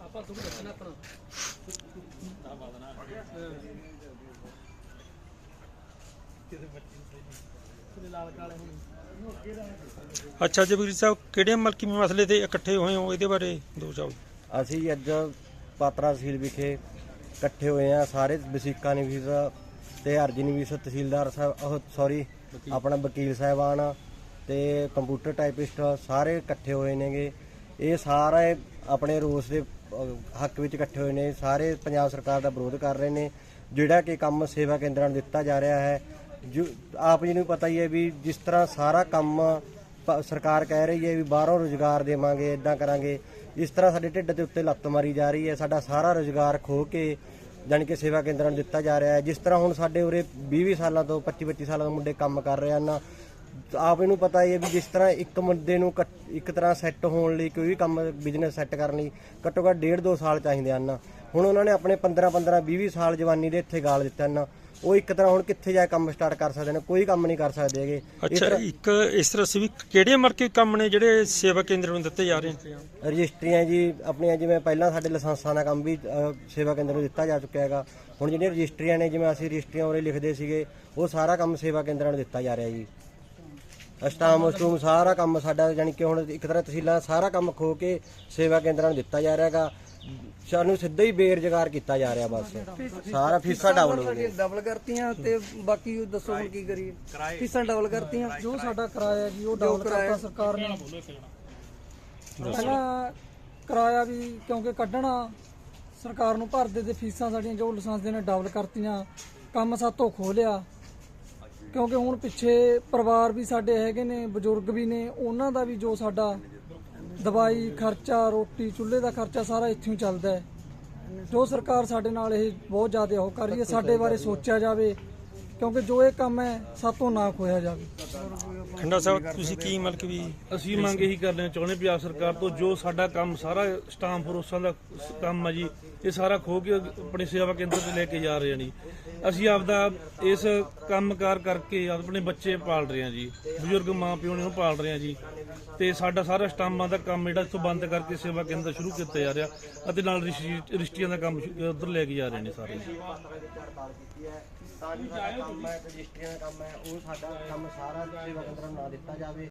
ਆਪਾਂ ਤੁਹਾਨੂੰ ਦੱਸਣਾ ਆਪਣਾ ਕਿਤੇ ਲਾਲ ਕਾਲੇ ਹੁਣ ਅੱਛਾ ਜਗਵੀਰ ਸਾਹਿਬ ਕਿਹੜੇ ਮਲਕੀ ਮਸਲੇ ਤੇ ਇਕੱਠੇ ਹੋਏ ਹੋ? ਇਹਦੇ ਬਾਰੇ ਦੋ ਸ਼ਬਦ ਅਸੀਂ ਅੱਜ ਪਾਤਰਾ ਤਹਿਸੀਲ ਵਿਖੇ ਇਕੱਠੇ ਹੋਏ ਆ ਸਾਰੇ ਵਸੀਕਾ ਨਿਵੀਸ ਤੇ ਅਰਜੀ ਨਿਵੀਸ ਤਹਿਸੀਲਦਾਰ ਸਾਹਿਬ ਸੌਰੀ ਆਪਣਾ ਵਕੀਲ ਸਾਹਿਬਾਨ ਤੇ ਕੰਪਿਊਟਰ ਟਾਈਪਿਸਟ ਸਾਰੇ ਇਕੱਠੇ ਹੋਏ ਨੇਗੇ। ਇਹ ਸਾਰੇ ਆਪਣੇ ਰੋਸ ਦੇ ਹੱਕ ਵਿੱਚ ਇਕੱਠੇ ਹੋਏ ਨੇ। ਸਾਰੇ ਪੰਜਾਬ ਸਰਕਾਰ ਦਾ ਵਿਰੋਧ ਕਰ ਰਹੇ ਨੇ। ਜਿਹੜਾ ਕਿ ਕੰਮ ਸੇਵਾ ਕੇਂਦਰਾਂ ਨੂੰ ਦਿੱਤਾ ਜਾ ਰਿਹਾ ਹੈ। ਜੋ, ਆਪ ਜੀ ਨੂੰ ਪਤਾ ਹੀ ਹੈ ਵੀ ਜਿਸ ਤਰ੍ਹਾਂ ਸਾਰਾ ਕੰਮ ਸਰਕਾਰ ਕਹਿ ਰਹੀ ਹੈ ਵੀ ਬਾਹਰੋਂ ਰੋਜ਼ਗਾਰ ਦੇਵਾਂਗੇ ਇਦਾਂ ਕਰਾਂਗੇ। ਇਸ ਤਰ੍ਹਾਂ ਸਾਡੇ ਢਿੱਡ ਦੇ ਉੱਤੇ ਲੱਤ ਮਾਰੀ ਜਾ ਰਹੀ ਹੈ। ਸਾਡਾ ਸਾਰਾ ਰੋਜ਼ਗਾਰ ਖੋ ਕੇ ਜਾਣੀ ਕਿ ਸੇਵਾ ਕੇਂਦਰਾਂ ਨੂੰ ਦਿੱਤਾ ਜਾ ਰਿਹਾ ਹੈ। ਜਿਸ ਤਰ੍ਹਾਂ ਹੁਣ ਸਾਡੇ ਉਰੇ 20-20 ਸਾਲਾਂ ਤੋਂ 25-25 ਸਾਲਾਂ ਤੋਂ ਮੁੰਡੇ ਕੰਮ ਕਰ ਰਹੇ ਹਨ। ਆਪ ਇਹਨੂੰ ਪਤਾ ਹੀ ਹੈ ਵੀ ਜਿਸ ਤਰ੍ਹਾਂ ਇੱਕ ਮੁੰਡੇ ਨੂੰ ਕੱਟ- ਇੱਕ ਤਰ੍ਹਾਂ ਸੈੱਟ ਹੋਣ ਲਈ ਕੋਈ ਵੀ ਕੰਮ ਬਿਜ਼ਨਸ ਸੈੱਟ ਕਰਨ ਲਈ ਘੱਟੋ ਘੱਟ ਡੇਢ ਦੋ ਸਾਲ ਚਾਹੀਦੇ ਹਨ। ਹੁਣ ਉਹਨਾਂ ਨੇ ਆਪਣੇ 15-15 20-20 ਸਾਲ ਜਵਾਨੀ ਦੇ ਇੱਥੇ ਗਾਲ ਦਿੱਤੇ ਹਨ। ਉਹ ਇੱਕ ਤਰ੍ਹਾਂ ਹੁਣ ਕਿੱਥੇ ਜਾ ਕੇ ਕੰਮ ਸਟਾਰਟ ਕਰ ਸਕਦੇ ਨੇ ਕੋਈ ਕੰਮ ਨਹੀਂ ਕਰ ਸਕਦੇ ਹੈਗੇ। ਇਸ ਅੱਛਾ ਤਰ੍ਹਾਂ ਇੱਕ ਇਸ ਤਰ੍ਹਾਂ ਸੀ ਵੀ ਕਿਹੜੇ ਮਲਕੀ ਕੰਮ ਨੇ ਜਿਹੜੇ ਸੇਵਾ ਕੇਂਦਰ ਨੂੰ ਦਿੱਤੇ ਜਾ ਰਹੇ ਨੇ? ਰਜਿਸਟਰੀਆਂ ਜੀ ਆਪਣੀਆਂ ਜਿਵੇਂ ਪਹਿਲਾਂ ਸਾਡੇ ਲਾਇਸੈਂਸਾਂ ਦਾ ਕੰਮ ਵੀ ਸੇਵਾ ਕੇਂਦਰ ਨੂੰ ਦਿੱਤਾ ਜਾ ਚੁੱਕਿਆ ਹੈਗਾ। ਹੁਣ ਜਿਹੜੀਆਂ ਰਜਿਸਟਰੀਆਂ ਨੇ ਜਿਵੇਂ ਅਸੀਂ ਰਜਿਸਟਰੀਆਂ ਉਰੇ ਲਿਖਦੇ ਸੀਗੇ ਉਹ ਸਾਰਾ ਕੰਮ ਸੇਵਾ ਕੇਂਦਰਾਂ ਨੂੰ ਦਿੱਤਾ ਜਾ ਰਿਹਾ ਜੀ। ਅਸਟਾਮ ਅਸਟੂਮ ਸਾਰਾ ਕੰਮ ਸਾਡਾ ਯਾਨੀ ਕਿ ਹੁਣ ਇੱਕ ਤਰ੍ਹਾਂ ਤਹਿਸੀਲਾਂ ਦਾ ਸਾਰਾ ਕੰਮ ਖੋ ਕੇ ਸੇਵਾ ਕੇਂਦਰਾਂ ਨੂੰ ਦਿੱਤਾ ਜਾ ਰਿਹਾ ਹੈਗਾ। ਸਾਨੂੰ ਸਿੱਧਾ ਹੀ ਬੇਰੁਜ਼ਗਾਰ ਕੀਤਾ ਜਾ ਰਿਹਾ ਬਸ। ਸਾਰਾ ਫੀਸਾਂ ਡਬਲ ਹੋ ਗਈਆਂ। ਡਬਲ ਕਰਤੀਆਂ ਤੇ ਬਾਕੀ ਉਹ ਦੱਸੋ ਹੁਣ ਕੀ ਕਰੀਏ। ਫੀਸਾਂ ਡਬਲ ਕਰਤੀਆਂ। ਜੋ ਸਾਡਾ ਕਿਰਾਇਆ ਜੀ ਉਹ ਡਬਲ ਕਰਤਾ ਸਰਕਾਰ ਨੇ। ਪਹਿਲਾਂ ਕਿਰਾਇਆ ਵੀ ਕਿਉਂਕਿ ਕੱਢਣਾ ਸਰਕਾਰ ਨੂੰ ਭਰਦੇ ਤੇ ਫੀਸਾਂ ਸਾਡੀਆਂ ਜੋ ਲਾਇਸੈਂਸ ਦੇ ਨੇ ਡਬਲ ਕਰਤੀਆਂ। ਕੰਮ ਸਾਤੋਂ ਖੋਹ ਲਿਆ। ਕਿਉਂਕਿ ਹੁਣ ਪਿੱਛੇ ਪਰਿਵਾਰ ਵੀ ਸਾਡੇ ਹੈਗੇ ਨੇ, ਬਜ਼ੁਰਗ ਵੀ ਨੇ, ਉਹਨਾਂ ਦਾ ਵੀ ਜੋ ਸਾਡਾ ਦਵਾਈ ਖਰਚਾ, ਰੋਟੀ, ਚੁੱਲ੍ਹੇ ਦਾ ਖਰਚਾ ਸਾਰਾ ਇੱਥੋਂ ਹੀ ਚੱਲਦਾ ਹੈ। ਜੋ ਸਰਕਾਰ ਸਾਡੇ ਨਾਲ ਇਹ ਬਹੁਤ ਜ਼ਿਆਦਾ ਉਹ ਕਰ ਰਹੀ ਹੈ, ਸਾਡੇ ਬਾਰੇ ਸੋਚਿਆ ਜਾਵੇ, ਕਿਉਂਕਿ ਜੋ ਇਹ ਕੰਮ ਹੈ, ਸਾਤੋਂ ਨਾ ਖੋਇਆ ਜਾਵੇ। ਖੰਡਾ ਸਾਹਿਬ, ਤੁਸੀਂ ਕੀ ਮਲਕ ਵੀ ਅਸੀਂ ਮੰਗ ਇਹੀ ਕਰਨਾ ਚਾਹੁੰਦੇ ਪੰਜਾਬ ਸਰਕਾਰ ਤੋਂ ਜੋ ਸਾਡਾ ਕੰਮ, ਸਾਰਾ ਸਟਾਮ ਫਰੋਸਾਂ ਦਾ ਕੰਮ ਆ ਜੀ, ਇਹ ਸਾਰਾ ਖੋ ਕੇ ਆਪਣੇ ਸੇਵਾ ਕੇਂਦਰ ਤੇ ਲੈ ਕੇ ਜਾ ਰਹੇ ਆ ਜੀ। ਅਸੀਂ ਆਪਦਾ ਇਸ ਕੰਮਕਾਰ ਕਰਕੇ ਆਪਣੇ ਬੱਚੇ ਪਾਲ ਰਹੇ ਆ ਜੀ, ਬਜ਼ੁਰਗ ਮਾਂ ਪਿਓ ਨੇ ਉਹ ਪਾਲ ਰਹੇ ਆ ਜੀ। ਤੇ ਸਾਡਾ ਸਾਰਾ ਸਟਾਮਾਂ ਦਾ ਕੰਮ ਜਿਹੜਾ ਇੱਥੋਂ ਬੰਦ ਕਰਕੇ ਸੇਵਾ ਕੇਂਦਰ ਸ਼ੁਰੂ ਕੀਤਾ ਜਾ ਰਿਹਾ ਅਤੇ ਨਾਲ ਰਿਸ਼ੀ- ਰਿਸ਼ਤੀਆਂ ਦਾ ਕੰਮ ਉਧਰ ਲੈ ਕੇ ਜਾ ਰਹੇ ਨੇ ਸਾਰੇ। ਸਾਡਾ ਕੰਮ ਹੈ ਰਜਿਸਟਰੀਆਂ ਦਾ ਕੰਮ ਹੈ, ਉਹ ਸਾਡਾ ਕੰਮ ਸਾਰਾ ਸੇਵਾ ਕੇਂਦਰਾਂ ਨੂੰ ਨਾ ਦਿੱਤਾ ਜਾਵੇ।